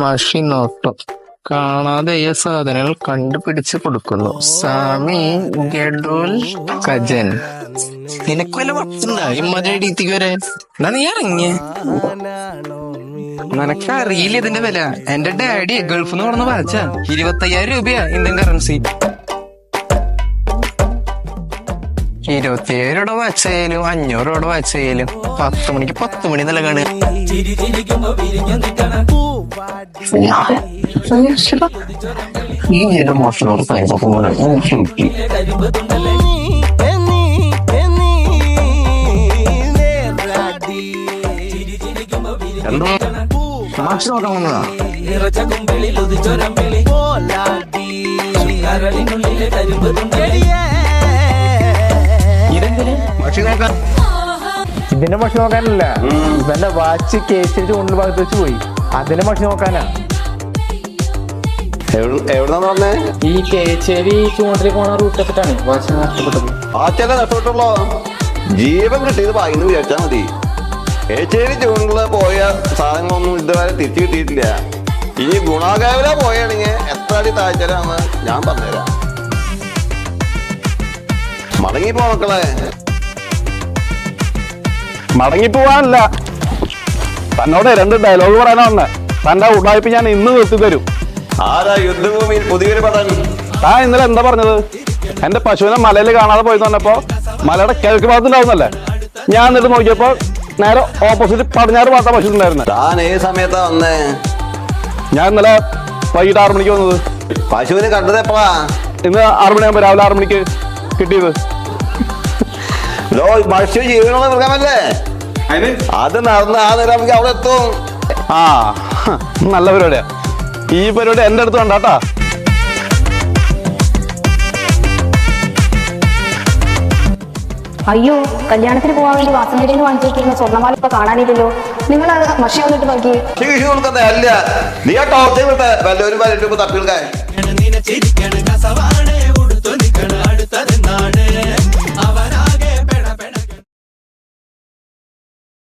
മഷി നോട്ടു കാണാതെ ഈ സാധനങ്ങൾ കണ്ടുപിടിച്ച് കൊടുക്കുന്നു. ഗഡുൽ കജൻ നിനക്ക് വല്ല വട്ടുണ്ടോ ഇമ്മതി ഡീത്തിക്ക് വരാൻ? എന്നാ നീ ഇറങ്ങിയ. നിനക്കറിയില്ല ഇതിന്റെ വില. എന്റെ ഡാഡി ഗൾഫിൽ നിന്ന് കൊണ്ടുവന്ന് വാച്ച ഇരുപത്തയ്യായിരം രൂപയാ ഇന്ത്യൻ കറൻസി. ഇരുപത്തിയേഴ് രൂപ വാച്ചായാലും അഞ്ഞൂറ് രൂപ വാച്ചായാലും പത്ത് മണിക്ക് പത്ത് മണി നല്ല നോക്കാൻ വന്നതാ. ഇതെന്തിന് പക്ഷി നോക്കാൻ ഇതിന്റെ മഷി നോക്കാനല്ല. ഇവന്റെ വാച്ച് കേസിൽ ചൂണ്ടിൽ ഭാഗത്ത് വെച്ച് പോയി. അതിന്റെ മഷി നോക്കാനാ. എവിടെന്നാ പറഞ്ഞേ ഈ കേച്ചേരി ചൂണ്ടിൽ പോണ റൂട്ട് എത്തിട്ടാണ്. വാച്ച് നഷ്ടപ്പെട്ടത്. ആച്ചൊക്കെ നഷ്ടപ്പെട്ടുള്ളോ? ജീവൻ കിട്ടിയത് ഭാഗ്യം വിചാരിച്ചാ മതി. ഏച്ചേരി ചൂണ്ടിൽ പോയ സാധനങ്ങളൊന്നും ഇതുവരെ തിരിച്ചു കിട്ടിയിട്ടില്ല. ഇനി ഗുണാകാവില പോയാണെങ്കിൽ എത്ര അടി താഴ്ചരാന്ന് ഞാൻ പറഞ്ഞുതരാം. മടങ്ങിപ്പോ മക്കളെ. മടങ്ങിപ്പോവാനല്ല. തന്നോട് രണ്ട് ഡയലോഗ് പറയാനാണ് തന്റെ ഉടായ്പ ഞാൻ ഇന്ന് നിർത്തി തരും ആരാ യുദ്ധഭൂമിയിൽ പുതിയൊരു പടം താൻ ഇന്നലെ എന്താ പറഞ്ഞത്? എന്റെ പശുവിനെ മലയിൽ കാണാതെ പോയി തന്നപ്പോ മലയുടെ കിഴക്ക് ഭാഗത്തുണ്ടാവുന്നല്ലേ? ഞാൻ എന്നിട്ട് നോക്കിയപ്പോ നേരെ ഓപ്പോസിറ്റ് പടിഞ്ഞാറ് ഭാഗത്ത പശു ഉണ്ടായിരുന്നു താൻ ഏത് സമയത്താ വന്നേ. ഞാൻ ഇന്നലെ വൈകിട്ട് ആറു മണിക്ക് വന്നത്. പശുവിനെ കണ്ടത് എപ്പോഴാ? ഇന്ന് ആറു മണിയാകുമ്പോ രാവിലെ ആറു മണിക്ക് കിട്ടിയത്. ലോ മത്സ്യ ജീവനുള്ള മൃഗമല്ലേ? അത് നടന്ന് ആ നേരം നമുക്ക് അവിടെ എത്തും. ആ നല്ല പരിപാടിയാ. ഈ പരിപാടി എന്റെ അടുത്ത് കണ്ടാട്ടാ അയ്യോ കല്യാണത്തിന് പോകാൻ വേണ്ടി വാസന്തിയിൽ വാങ്ങിച്ചിരിക്കുന്ന സ്വർണമാല ഇപ്പൊ കാണാനില്ലല്ലോ. നിങ്ങൾ മഷി വന്നിട്ട് നോക്കി. അല്ല. നീ ആ ടോർച്ച് വിട്ടെ വല്ലവരും പതിനെട്ട്